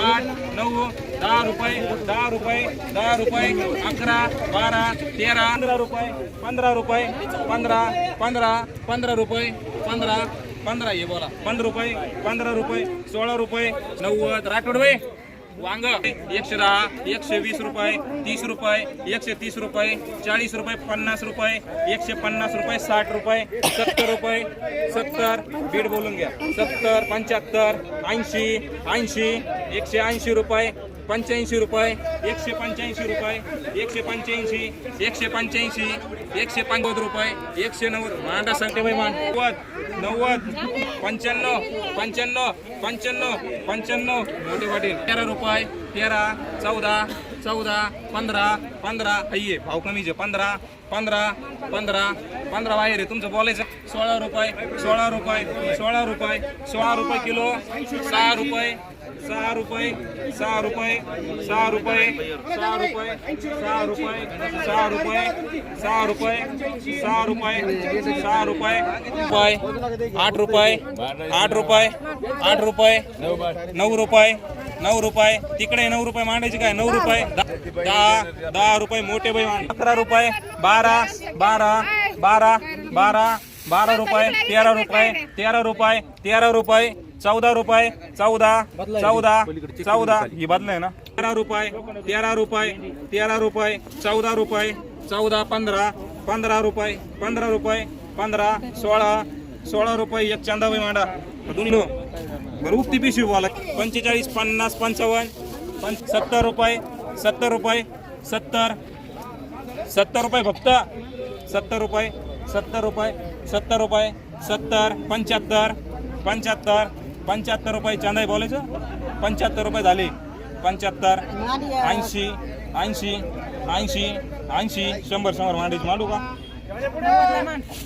आठ नऊ दहा रुपये दहा रुपये दहा रुपये अकरा बारा तेरा पंधरा रुपये पंधरा रुपये पंधरा पंधरा पंधरा रुपये पंधरा पंधरा हे बोला पंधरा रुपये पंधरा रुपये सोळा रुपये नव्वद राठोडवे वांग एकशे दहा एकशे वीस रुपये तीस रुपये एकशे तीस रुपये चाळीस रुपये पन्नास रुपये एकशे पन्नास रुपये साठ रुपये सत्तर रुपये सत्तर बीड बोलून घ्या. सत्तर पंच्याहत्तर ऐंशी ऐंशी एकशे ऐंशी रुपये पंच्याऐंशी रुपये एकशे पंच्याऐंशी रुपये एकशे पंच्याऐंशी एकशे पंच्याऐंशी एकशे पंचवद रुपये एकशे नव्वद. मांडा सांगते नव्वद नव्वद पंच्याण्णव पंच्याण्णव पंच्याण्णव पंच्याण्णव. मोठे पाटील. तेरा रुपये तेरा चौदा चौदा पंधरा पंधरा. हाये भाव कमीचे पंधरा पंधरा पंधरा पंधरा बाहेर आहे. तुमचं बोलायचं. सोळा रुपये सोळा रुपये सोळा रुपये सोळा रुपये किलो सहा रुपये सहा रुपये सहा रुपये सहा रुपये सहा रुपये सहा रुपये सहा रुपये सहा रुपये सहा रुपये सहा रुपये रुपये आठ रुपये आठ रुपये आठ रुपये नऊ रुपये नऊ रुपये तिकडे नऊ रुपये मांडायचे काय? नऊ रुपये दहा दहा रुपये मोठे बाई मांड. अकरा रुपये बारा बारा बारा बारा बारा रुपये तेरा रुपये तेरा रुपये तेरा रुपये चौदा रुपये चौदा चौदा चौदा. ही बदलाय ना? तेरा रुपये तेरा रुपये तेरा रुपये चौदा रुपये चौदा पंधरा पंधरा रुपये पंधरा रुपये पंधरा सोळा सोळा रुपये एक चांदाबाई मांडा. दोन्ही बरं उक्ती पिशवी बोला. पंचेचाळीस पन्नास पंचावन्न पंच सत्तर रुपये सत्तर रुपये सत्तर सत्तर रुपये फक्त. सत्तर रुपये सत्तर रुपये सत्तर रुपये सत्तर पंच्याहत्तर पंच्याहत्तर पंच्याहत्तर रुपये चांदाई बोलायचं? पंच्याहत्तर रुपये झाले. पंच्याहत्तर ऐंशी ऐंशी ऐंशी ऐंशी. शंभर शंभर मांडीच मांडू का?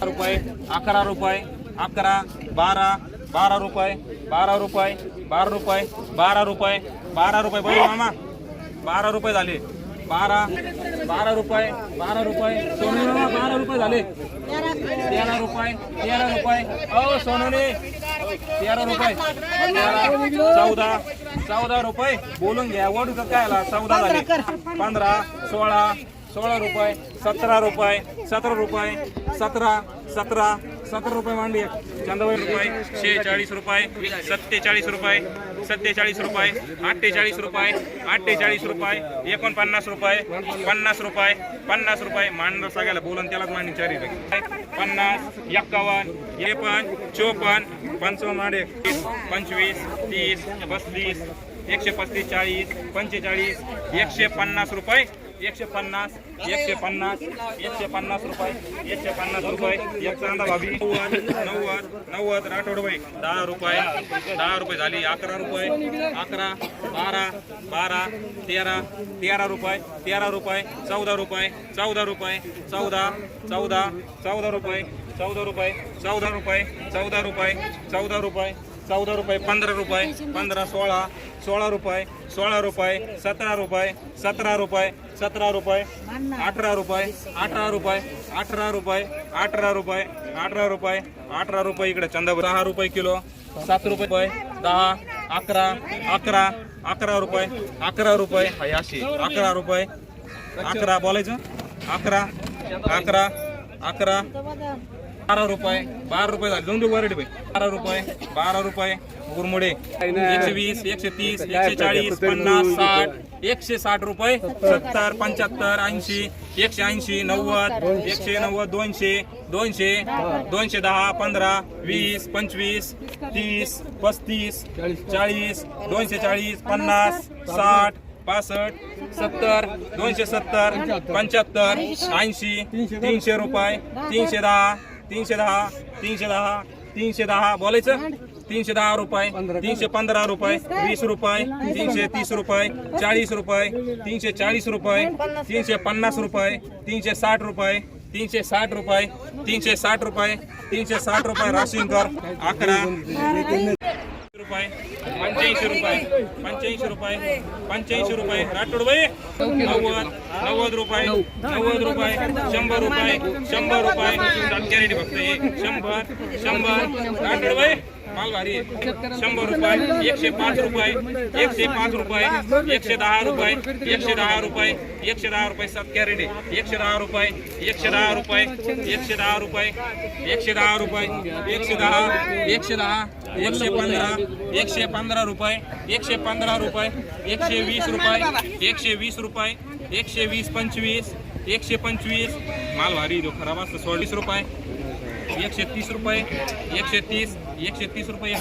रुपये अकरा रुपये अकरा बारा बारा रुपये बारा रुपये बारा रुपये बारा रुपये बारा रुपये. बघू मामा. बारा रुपये झाले. बारा बारा रुपये बारा रुपये. सोनू बारा रुपये झाले. तेरा रुपये तेरा रुपये. अहो सोनूने तेरा रुपये. चौदा चौदा रुपये. बोलून घ्या वडू काय आला? चौदा झाले. पंधरा सोळा सोळा रुपये सतरा रुपये सतरा रुपये सतरा सतरा सत्तर रुपये मांडी चंदाबाई रुपये शेहेचाळीस रुपये सत्तेचाळीस रुपये सत्तेचाळीस रुपये अठ्ठेचाळीस रुपये अठ्ठेचाळीस रुपये एकोणपन्नास रुपये पन्नास रुपये पन्नास रुपये. मांड सगळ्याला बोलून त्यालाच मांडी चारी पन्नास एक्कावन्न एपन चोपन्न पंचावन्न मांडे. पंचवीस तीस पस्तीस एकशे पस्तीस चाळीस पंचेचाळीस एकशे पन्नास रुपये. एकशे पन्नास एकशे पन्नास एकशे पन्नास रुपये एकशे पन्नास रुपये. एक चांदा भाभी. नव्वद नव्वद नव्वद राठोड रुपये दहा रुपये दहा रुपये झाली. अकरा रुपये अकरा बारा बारा तेरा तेरा रुपये तेरा रुपये चौदा रुपये चौदा रुपये चौदा चौदा चौदा रुपये चौदा रुपये चौदा रुपये चौदा रुपये चौदा रुपये चौदा रुपये पंधरा रुपये पंधरा सोळा सोळा रुपये सोळा रुपये सतरा रुपये सतरा रुपये सतरा रुपये अठरा रुपये अठरा रुपये अठरा रुपये अठरा रुपये अठरा रुपये अठरा रुपये इकडे चंदा दहा रुपये किलो सात रुपये दहा अकरा अकरा अकरा रुपये अकरा रुपये. अशी. अकरा रुपये अकरा बोलायचं? अकरा अकरा अकरा बारा रुपये बारा रुपये झाले. दोन रुपये रेट बारा रुपये बारा रुपये गुरमुडे एकशे वीस एकशे तीस एकशे चाळीस पन्नास साठ एकशे साठ रुपये सत्तर पंच्याहत्तर ऐंशी एकशे ऐंशी नव्वद एकशे नव्वद दोनशे दोनशे दोनशे दहा पंधरा वीस पंचवीस तीस पस्तीस चाळीस दोनशे चाळीस पन्नास साठ पासष्ट सत्तर दोनशे सत्तर पंच्याहत्तर. ऐंशी तीनशे रुपये तीनशे दहा तीनशे दहा तीनशे दहा तीनशे दहा बोलायचं? तीनशे दहा रुपये तीनशे पंधरा रुपये वीस रुपये तीनशे तीस रुपये चाळीस रुपये तीनशे चाळीस रुपये तीनशे पन्नास रुपये तीनशे साठ रुपये तीनशे साठ रुपये तीनशे साठ रुपये तीनशे साठ रुपये राशीनकर अकरा. रुपये. पंच्याऐंशी रुपये पंच्याऐंशी रुपये पंच्याऐंशी रुपये. राठोड बाई नव्वद नव्वद रुपये नव्वद रुपये शंभर रुपये शंभर रुपये. फक्त एक. शंभर शंभर. राठोड बाई माल भारी आहे. शंभर रुपये एकशे पाच रुपये एकशे पाच रुपये एकशे दहा रुपये एकशे दहा रुपये एकशे दहा रुपये सात कॅरेट आहे एकशे दहा रुपये एकशे दहा रुपये एकशे दहा रुपये एकशे दहा रुपये एकशे दहा एकशे दहा एकशे पंधरा एकशे पंधरा रुपये एकशे पंधरा रुपये एकशे वीस रुपये एकशे वीस रुपये एकशे वीस पंचवीस एकशे पंचवीस माल भारी तो खराब असतो सोळीस रुपये एकशे तीस रुपये एकशे तीस एकशे तीस रुपये.